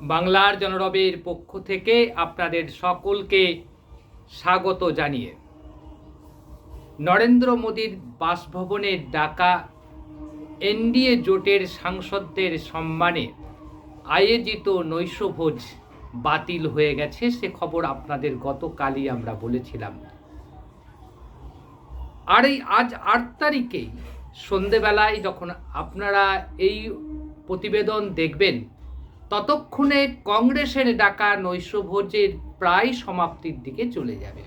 বাংলার জনরবের পক্ষ থেকে আপনাদের সকলকে স্বাগত জানিয়ে। নরেন্দ্র মোদীর বাসভবনের ডাকা এনডিএ জোটের সাংসদদের সম্মানে আয়োজিত নৈশভোজ বাতিল হয়ে গেছে, সে খবর আপনাদের গতকালই আমরা বলেছিলাম। আর এই আজ আট তারিখেই সন্ধেবেলায় যখন আপনারা এই প্রতিবেদন দেখবেন ততক্ষণে কংগ্রেসের ডাকা নৈশভোজের প্রায় সমাপ্তির দিকে চলে যাবে।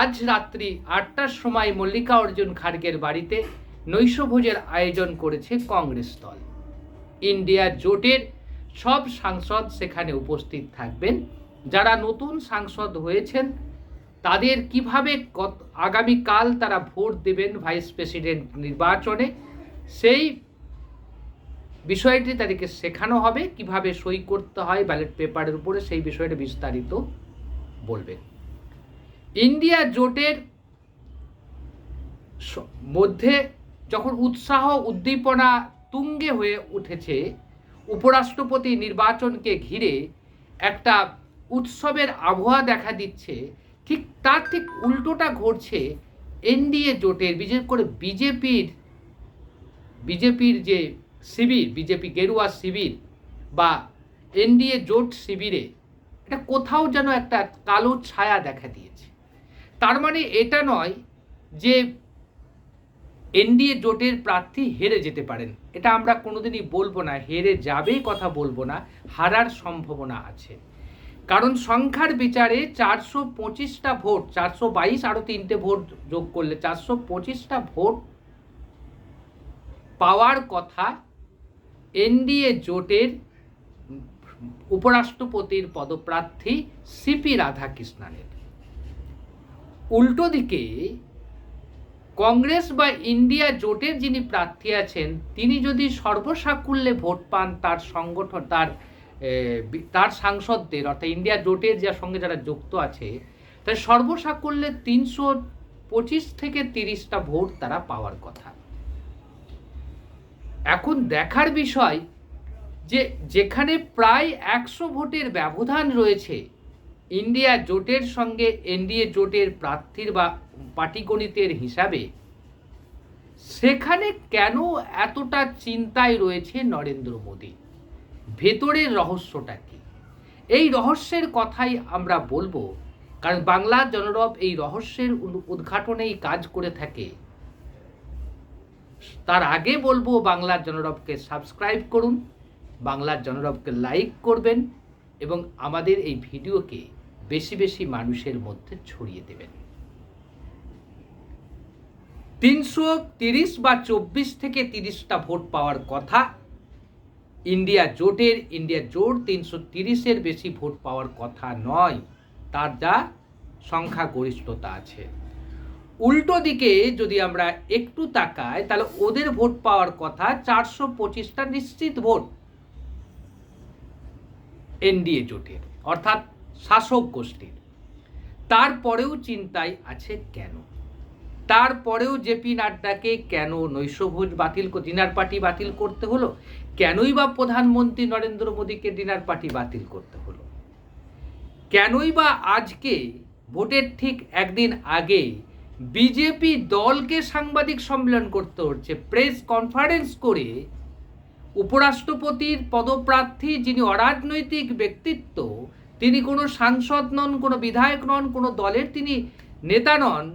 আজ রাত্রি আটটার সময় মল্লিকা অর্জুন খার্গের বাড়িতে নৈশভোজের আয়োজন করেছে কংগ্রেস দল। ইন্ডিয়া জোটের সব সাংসদ সেখানে উপস্থিত থাকবেন। যারা নতুন সাংসদ হয়েছেন, তাদের কীভাবে আগামীকাল তারা ভোট দেবেন ভাইস প্রেসিডেন্ট নির্বাচনে, সেই বিষয়টি তাদেরকে শেখানো হবে, কীভাবে সই করতে হয় ব্যালট পেপারের উপরে, সেই বিষয়টা বিস্তারিত বলবে। ইন্ডিয়া জোটের মধ্যে যখন উৎসাহ, উদ্দীপনা তুঙ্গে হয়ে উঠেছে, উপরাষ্ট্রপতি নির্বাচনকে ঘিরে একটা উৎসবের আবহাওয়া দেখা দিচ্ছে, ঠিক তার ঠিক উল্টোটা ঘটছে এনডিএ জোটের, বিশেষ করে বিজেপির বিজেপির যে শিবির, বিজেপি গেরুয়া শিবির বা এনডিএ জোট শিবিরে এটা কোথাও যেন একটা কালো ছায়া দেখা দিয়েছে। তার মানে এটা নয় যে এনডিএ জোটের প্রার্থী হেরে যেতে পারেন। এটা আমরা কোনোদিনই বলব না, হেরে যাবে কথা বলব না, হারার সম্ভাবনা আছে। কারণ সংখ্যার বিচারে চারশো পঁচিশটা ভোট, চারশো বাইশ আরও তিনটে ভোট যোগ করলে চারশো পঁচিশটা ভোট পাওয়ার কথা এনডিএ জোটের উপরাষ্ট্রপতির পদপ্রার্থী সিপি রাধাকৃষ্ণনের। উল্টো দিকে, কংগ্রেস বা ইন্ডিয়া জোটের যিনি প্রার্থী আছেন, তিনি যদি সর্বসাকুল্যে ভোট পান তার সংগঠন, তার তার সাংসদদের, অর্থাৎ ইন্ডিয়া জোটের যার সঙ্গে যারা যুক্ত আছে তাই সর্বসাকুল্যে তিনশো পঁচিশ থেকে তিরিশটা ভোট তারা পাওয়ার কথা। এখন দেখার বিষয় যে যেখানে প্রায় একশো ভোটের ব্যবধান রয়েছে, ইন্ডিয়া জোটের সঙ্গে এনডিএ জোটের প্রার্থীর বা পাটিগণিতের হিসাবে, সেখানে কেন এতটা চিন্তায় রয়েছে নরেন্দ্র মোদী? ভেতরের রহস্যটা কি? এই রহস্যের কথাই আমরা বলব, কারণ বাংলা জনরব এই রহস্যের উদ- উদ্ঘাটনেই কাজ করে থাকে। তার আগে বলব বাংলার জনরবকে সাবস্ক্রাইব করুন বাংলার জনরবকে লাইক করবেন এবং আমাদের এই ভিডিওকে বেশি বেশি মানুষের মধ্যে ছড়িয়ে দেবেন। তিনশো তিরিশ বা চব্বিশ থেকে তিরিশটা ভোট পাওয়ার কথা, ইন্ডিয়া জোটের, ইন্ডিয়া জোট তিনশো তিরিশের বেশি ভোট পাওয়ার কথা নয়, তার যা সংখ্যাগরিষ্ঠতা আছে। উল্টো দিকে যদি আমরা একটু তাকাই, তাহলে ওদের ভোট পাওয়ার কথা চারশো পঁচিশটা নিশ্চিত ভোট এনডিএ জোটের, অর্থাৎ শাসক গোষ্ঠীর। তারপরেও চিন্তায় আছে কেন? তারপরেও জেপি নাড্ডাকে কেন নৈশভোজ বাতিল ডিনার পার্টি বাতিল করতে হলো? কেনই বা প্রধানমন্ত্রী নরেন্দ্র মোদীকে ডিনার পার্টি বাতিল করতে হলো? কেনই বা আজকে ভোটের ঠিক একদিন আগে বিজেপি দলকে সাংবাদিক সম্মেলন করতে হচ্ছে। প্রেস কনফারেন্স করে উপরাষ্ট্রপতির পদপ্রার্থী যিনি অরাজনৈতিক ব্যক্তিত্ব, তিনি কোনো সাংসদ নন, কোনো বিধায়ক নন, কোনো দলের তিনি নেতা নন,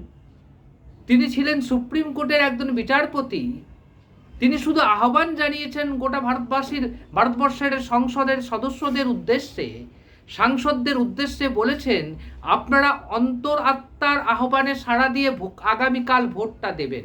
তিনি ছিলেন সুপ্রিম কোর্টের একজন বিচারপতি, তিনি শুধু আহ্বান জানিয়েছেন গোটা ভারতবাসীর, ভারতবর্ষের সংসদের সদস্যদের উদ্দেশ্যে সাংসদদের উদ্দেশ্যে বলেছেন, আপনারা অন্তর আত্মার আহ্বানে সাড়া দিয়ে আগামীকাল ভোটটা দেবেন।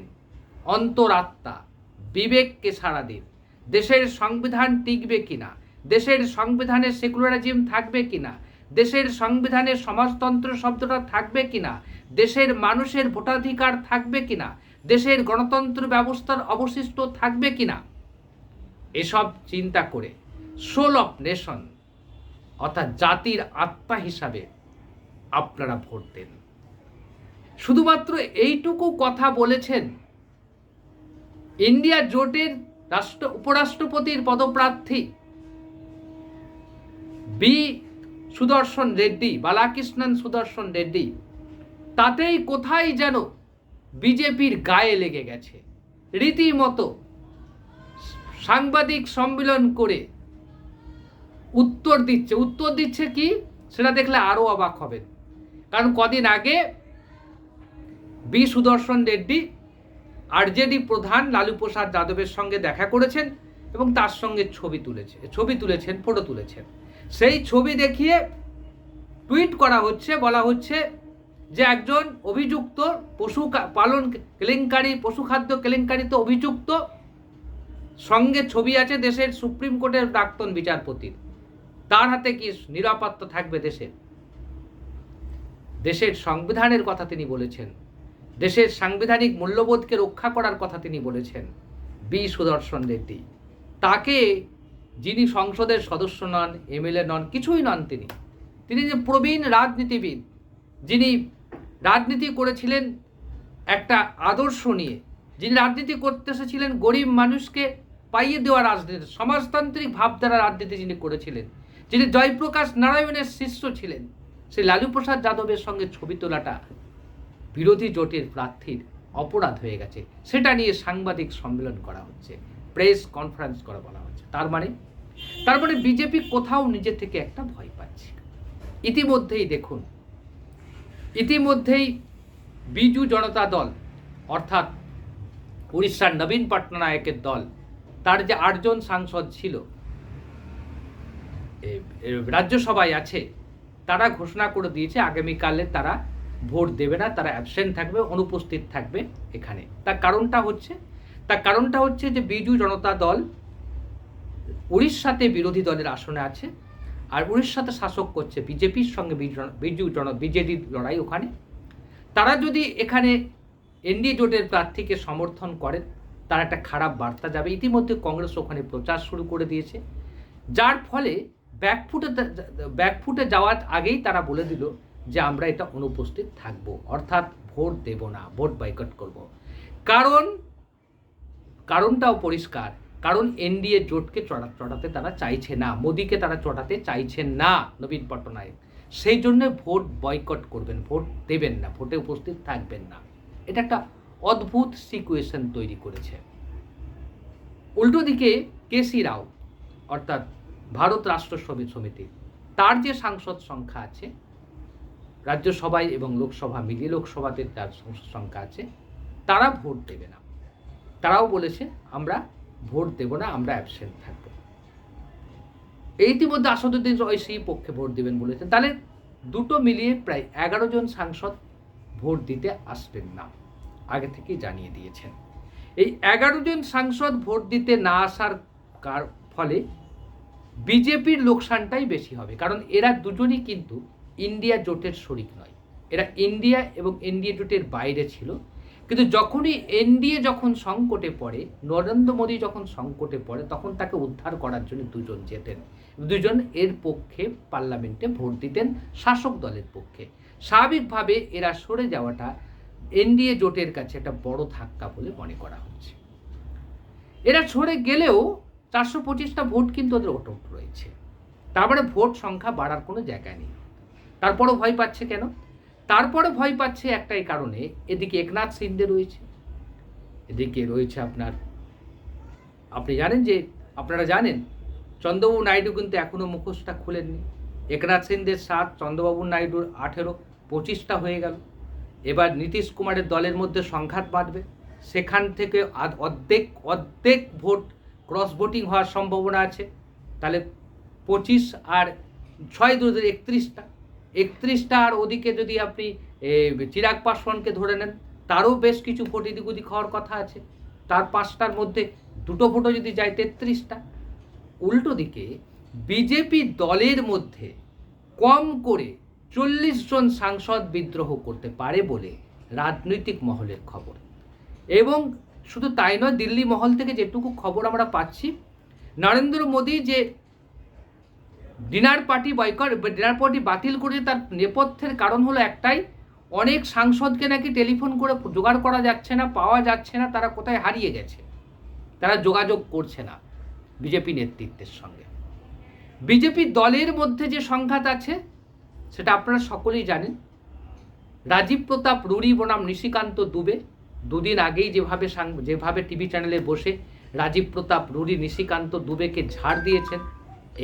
অন্তরাত্মা বিবেককে সাড়া দিন। দেশের সংবিধান টিকবে কিনা? দেশের সংবিধানে সেকুলারিজম থাকবে কিনা? দেশের সংবিধানে সমাজতন্ত্র শব্দটা থাকবে কিনা? দেশের মানুষের ভোটাধিকার থাকবে কিনা? দেশের গণতন্ত্র ব্যবস্থার অবশিষ্ট থাকবে কিনা? এসব চিন্তা করে সোল অফ নেশন অর্থাৎ জাতির আত্মা হিসাবে আপনারা ভোট দেন। শুধুমাত্র এইটুকু কথা বলেছেন, ইন্ডিয়া জোটের রাষ্ট্র, উপরাষ্ট্রপতির পদপ্রার্থী বি সুদর্শন রেড্ডি, বালাকৃষ্ণন সুদর্শন রেড্ডি, তাতেই কোথায় যেন বিজেপির গায়ে লেগে গেছে। রীতিমতো সাংবাদিক সম্মেলন করে উত্তর দিচ্ছে। উত্তর দিচ্ছে কি? সেটা দেখলে আরও অবাক হবেন কারণ কদিন আগে বি সুদর্শন রেড্ডি আরজেডি প্রধান লালু প্রসাদ যাদবের সঙ্গে দেখা করেছেন এবং তার সঙ্গে ছবি তুলেছে, ছবি তুলেছেন, ফটো তুলেছেন। সেই ছবি দেখিয়ে টুইট করা হচ্ছে, বলা হচ্ছে যে একজন অভিযুক্ত পশু পালন কেলেঙ্কারি, পশু খাদ্য কেলেঙ্কারিতে অভিযুক্ত, সঙ্গে ছবি আছে দেশের সুপ্রিম কোর্টের প্রাক্তন বিচারপতির। তার হাতে কি নিরাপত্তা থাকবে দেশের দেশের সংবিধানের কথা তিনি বলেছেন। দেশের সাংবিধানিক মূল্যবোধকে রক্ষা করার কথা তিনি বলেছেন। বি সুদর্শন রেড্ডি। তাকে যিনি সংসদের সদস্য নন, এমএলএ নন, কিছুই নন তিনি। তিনি যে প্রবীণ রাজনীতিবিদ, যিনি রাজনীতি করেছিলেন একটা আদর্শ নিয়ে, যিনি রাজনীতি করতে এসেছিলেন গরিব মানুষকে পাইয়ে দেওয়া রাজনীতি, সমাজতান্ত্রিক ভাবধারা রাজনীতি যিনি করেছিলেন যিনি জয়প্রকাশ নারায়ণের শিষ্য ছিলেন সেই লালু প্রসাদ যাদবের সঙ্গে ছবি তোলাটা বিরোধী জোটের প্রার্থীর অপরাধ হয়ে গেছে। সেটা নিয়ে সাংবাদিক সম্মেলন করা হচ্ছে, প্রেস কনফারেন্স করা বলা হচ্ছে। তার মানে তার মানে বিজেপি কোথাও নিজে থেকে একটা ভয় পাচ্ছে। ইতিমধ্যেই দেখুন, ইতিমধ্যেই বিজু জনতা দল, অর্থাৎ উড়িষ্যার নবীন পটনায়কের দল, তার যে আটজন সাংসদ ছিল রাজ্যসভায় আছে, তারা ঘোষণা করে দিয়েছে, আগামীকালে তারা ভোট দেবে না, তারা অ্যাবসেন্ট থাকবে, অনুপস্থিত থাকবে এখানে। তার কারণটা হচ্ছে, তার কারণটা হচ্ছে যে বিজু জনতা দল উড়িষ্যাতে বিরোধী দলের আসনে আছে, আর উড়িষ্যাতে শাসক করছে বিজেপির সঙ্গে বিজু- জন বিজেডির লড়াই ওখানে। তারা যদি এখানে এনডিএ জোটের প্রার্থীকে সমর্থন করেন, তার একটা খারাপ বার্তা যাবে। ইতিমধ্যে কংগ্রেস ওখানে প্রচার শুরু করে দিয়েছে। যার ফলে ব্যাকফুটে ব্যাকফুটে যাওয়ার আগেই তারা বলে দিল যে আমরা এটা অনুপস্থিত থাকব। অর্থাৎ ভোট দেব না, ভোট বয়কট করব। কারণ, কারণটাও পরিষ্কার। কারণ এনডিএ জোটকে চড়া চড়াতে তারা চাইছে না, মোদিকে তারা চড়াতে চাইছেন না নবীন পট্টনায়ক। সেই জন্য ভোট বয়কট করবেন, ভোট দেবেন না, ভোটে উপস্থিত থাকবেন না। এটা একটা অদ্ভুত সিকুয়েশন তৈরি করেছে। উল্টো দিকে কেসি রাও, অর্থাৎ ভারত রাষ্ট্র সমি- সমিতি। তার যে সাংসদ সংখ্যা আছে রাজ্যসভায় এবং লোকসভা মিলিয়ে লোকসভাতে যার সংসদ সংখ্যা আছে, তারা ভোট দেবে না। তারাও বলেছে, আমরা ভোট দেব না, আমরা অ্যাবসেন্ট থাকব। ইতিমধ্যে আসাদুদ্দিন ওইসি পক্ষে ভোট দেবেন বলেছেন। তাহলে দুটো মিলিয়ে প্রায় এগারো জন সাংসদ ভোট দিতে আসবেন না, আগে থেকেই জানিয়ে দিয়েছেন। এই এগারো জন সাংসদ ভোট দিতে না আসার কার ফলে বিজেপির লোকসানটাই বেশি হবে, কারণ এরা দুজনই কিন্তু ইন্ডিয়া জোটের শরিক নয়। এরা ইন্ডিয়া এবং এনডিএ জোটের বাইরে ছিল। কিন্তু যখনই এনডিএ যখন সংকটে পড়ে, নরেন্দ্র মোদী যখন সংকটে পড়ে, তখন তাকে উদ্ধার করার জন্য দুজন যেতেন। দুজন এর পক্ষে পার্লামেন্টে ভোট দিতেন, শাসক দলের পক্ষে। স্বাভাবিকভাবে এরা সরে যাওয়াটা এনডিএ জোটের কাছে একটা বড় ধাক্কা বলে মনে করা হচ্ছে। এরা সরে গেলেও চারশো পঁচিশটা ভোট কিন্তু ওদের অটক রয়েছে। তারপরে ভোট সংখ্যা বাড়ার কোনো জায়গা নেই। তারপরও ভয় পাচ্ছে কেন? তারপরে ভয় পাচ্ছে একটাই কারণে, এদিকে একনাথ সিন্ধে রয়েছে, এদিকে রয়েছে আপনার, আপনি জানেন যে, আপনারা জানেন, চন্দ্রবাবু নাইডু কিন্তু এখনও মুখোশটা খুলেননি। একনাথ সিন্ধের সাত, চন্দ্রবাবু নাইডুর আঠেরো, পঁচিশটা হয়ে গেল। এবার নীতিশ কুমারের দলের মধ্যে সংঘাত বাঁধবে। সেখান থেকে অর্ধেক অর্ধেক ভোট ক্রস ভোটিং হওয়ার সম্ভাবনা আছে। তাহলে পঁচিশ আর ছয় দু একত্রিশটা। একত্রিশটা আর ওদিকে যদি আপনি চিরাগ পাসওয়ানকে ধরে নেন, তারও বেশ কিছু ভোট এদিক ওদিক হওয়ার কথা আছে। তার পাঁচটার মধ্যে দুটো ভোটও যদি যায়, তেত্রিশটা। উল্টো দিকে বিজেপি দলের মধ্যে কম করে চল্লিশ জন সাংসদ বিদ্রোহ করতে পারে বলে রাজনৈতিক মহলের খবর। এবং শুধু তাই নয়, দিল্লি মহল থেকে যেটুকু খবর আমরা পাচ্ছি, নরেন্দ্র মোদী যে dinner party boycott, dinner party বাতিল করেছে, তার নেপথ্যের কারণ হলো একটাই, অনেক সাংসদকে নাকি টেলিফোন করে জোগাড় করা যাচ্ছে না, পাওয়া যাচ্ছে না, তারা কোথায় হারিয়ে গেছে? তারা যোগাযোগ করছে না বিজেপি নেতৃত্বের সঙ্গে। বিজেপি দলের মধ্যে যে সংঘাত আছে, সেটা আপনারা সকলেই জানেন। রাজীব প্রতাপ রুরি বনাম নিশিকান্ত দুবে দুদিন আগেই যেভাবে যেভাবে টিভি চ্যানেলে বসে রাজীব প্রতাপ, রুরি, নিশিকান্ত দুবেকে ঝাড় দিয়েছেন,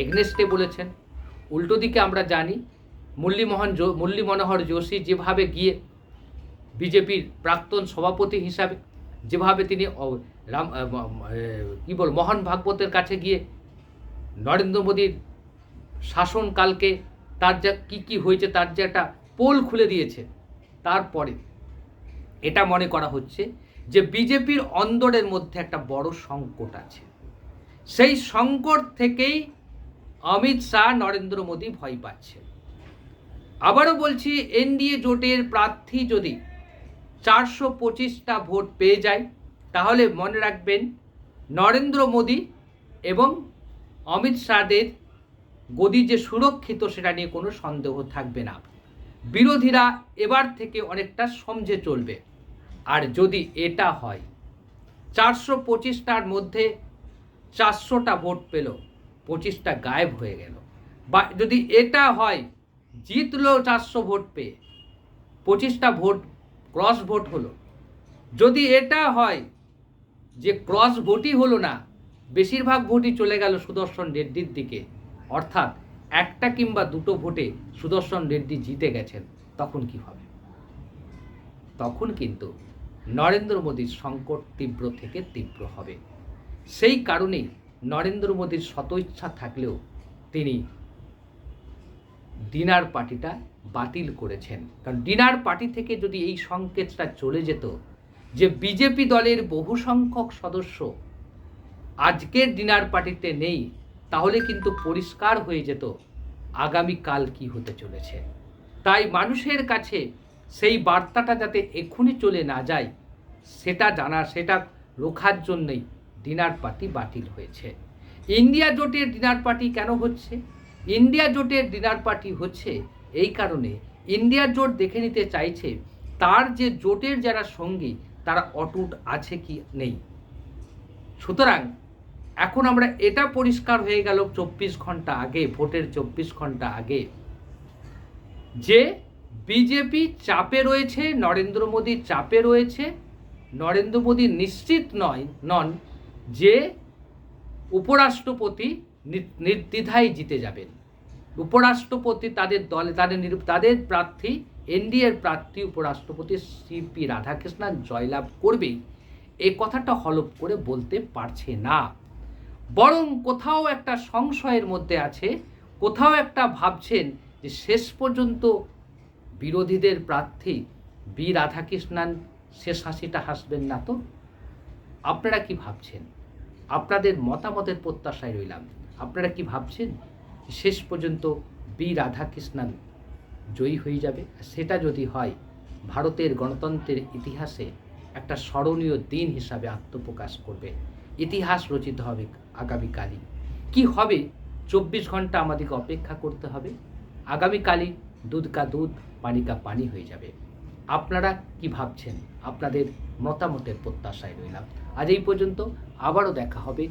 এগনেস্টে বলেছেন, উল্টো দিকে আমরা জানি মুরলীমোহন মুরলী মনোহর যোশী যেভাবে গিয়ে বিজেপির প্রাক্তন সভাপতি হিসাবে, যেভাবে তিনি রাম কি বল, মোহন ভাগবতের কাছে গিয়ে নরেন্দ্র মোদীর শাসনকালকে তার যা কী কী হয়েছে তার যে একটা পোল খুলে দিয়েছে, তারপরে এটা মনে করা হচ্ছে যে বিজেপির অন্দরের মধ্যে একটা বড় সংকট আছে। সেই সংকট থেকেই অমিত শাহ, নরেন্দ্র মোদী ভয় পাচ্ছে। আবারও বলছি, এনডিএ জোটের প্রার্থী যদি চারশো পঁচিশটা ভোট পেয়ে যায়, তাহলে মনে রাখবেন নরেন্দ্র মোদী এবং অমিত শাহদের গদি যে সুরক্ষিত, সেটা নিয়ে কোনো সন্দেহ থাকবে না। বিরোধীরা এবার থেকে অনেকটা সমঝে চলবে। যদি এটা হয়, চারশো পঁচিশটার মধ্যে চারশোটা ভোট পেল, পঁচিশটা গায়েব হয়ে গেল। বা যদি এটা হয়, জিতলো চারশো ভোট পেয়ে, পঁচিশটা ভোট, ক্রস ভোট হলো। যদি এটা হয়, যে ক্রস ভোটই হলো না, বেশিরভাগ ভোটই চলে গেল সুদর্শন রেড্ডির দিকে। অর্থাৎ একটা কিংবা দুটো ভোটে সুদর্শন রেড্ডি জিতে গেছেন, তখন কি হবে? তখন কিন্তু নরেন্দ্র মোদীর সংকট তীব্র থেকে তীব্র হবে। সেই কারণে নরেন্দ্র মোদীর শত ইচ্ছা থাকলেও তিনি ডিনার পার্টিটা বাতিল করেছেন। কারণ ডিনার পার্টি থেকে যদি এই সংকেতটা চলে যেত যে বিজেপি দলের বহু সংখ্যক সদস্য আজকের ডিনার পার্টিতে নেই, তাহলে কিন্তু পরিষ্কার হয়ে যেত আগামীকাল কি হতে চলেছে। তাই মানুষের কাছে সেই বার্তাটা যাতে এক্ষুনি চলে না যায়, সেটা জানা, সেটা রোখার জন্যই ডিনার পার্টি বাতিল হয়েছে। ইন্ডিয়া জোটের ডিনার পার্টি কেন হচ্ছে? ইন্ডিয়া জোটের ডিনার পার্টি হচ্ছে এই কারণে ইন্ডিয়া জোট দেখে নিতে চাইছে, তার যে জোটের যারা সঙ্গী, তারা অটুট আছে কি নেই। সুতরাং, এখন আমরা এটা পরিষ্কার হয়ে গেল চব্বিশ ঘণ্টা আগে, ভোটের চব্বিশ ঘণ্টা আগে, যে বিজেপি চাপে রয়েছে, নরেন্দ্র মোদী চাপে রয়েছে। নরেন্দ্র মোদী নিশ্চিত নয়, নন যে উপরাষ্ট্রপতি নির্দ্বিধায় জিতে যাবেন। উপরাষ্ট্রপতি তাদের দলে, তাদের তাদের প্রার্থী, এনডিএর প্রার্থী উপরাষ্ট্রপতি সিপি রাধাকৃষ্ণন জয়লাভ করবেই। এই কথাটা হলপ করে বলতে পারছে না। বরং কোথাও একটা সংশয়ের মধ্যে আছে, কোথাও একটা ভাবছেন যে শেষ পর্যন্ত বিরোধীদের প্রার্থী বি রাধাকৃষ্ণান শেষ হাসিটা হাসবেন না তো? আপনারা কি ভাবছেন? আপনাদের মতামতের প্রত্যাশায় রইলাম। আপনারা কি ভাবছেন শেষ পর্যন্ত বি রাধাকৃষ্ণান জয়ী হয়ে যাবে? সেটা যদি হয়, ভারতের গণতন্ত্রের ইতিহাসে একটা স্মরণীয় দিন হিসাবে আত্মপ্রকাশ করবে। ইতিহাস রচিত হবে আগামীকালই। কি হবে? চব্বিশ ঘণ্টা আমাদেরকে অপেক্ষা করতে হবে। আগামীকালই দুধ কা দুধ, পানি কা পানি হয়ে যাবে। আপনারা কি ভাবছেন? আপনাদের মতামতের প্রত্যাশায় রইলাম। আজ এই পর্যন্ত, আবারও দেখা হবে।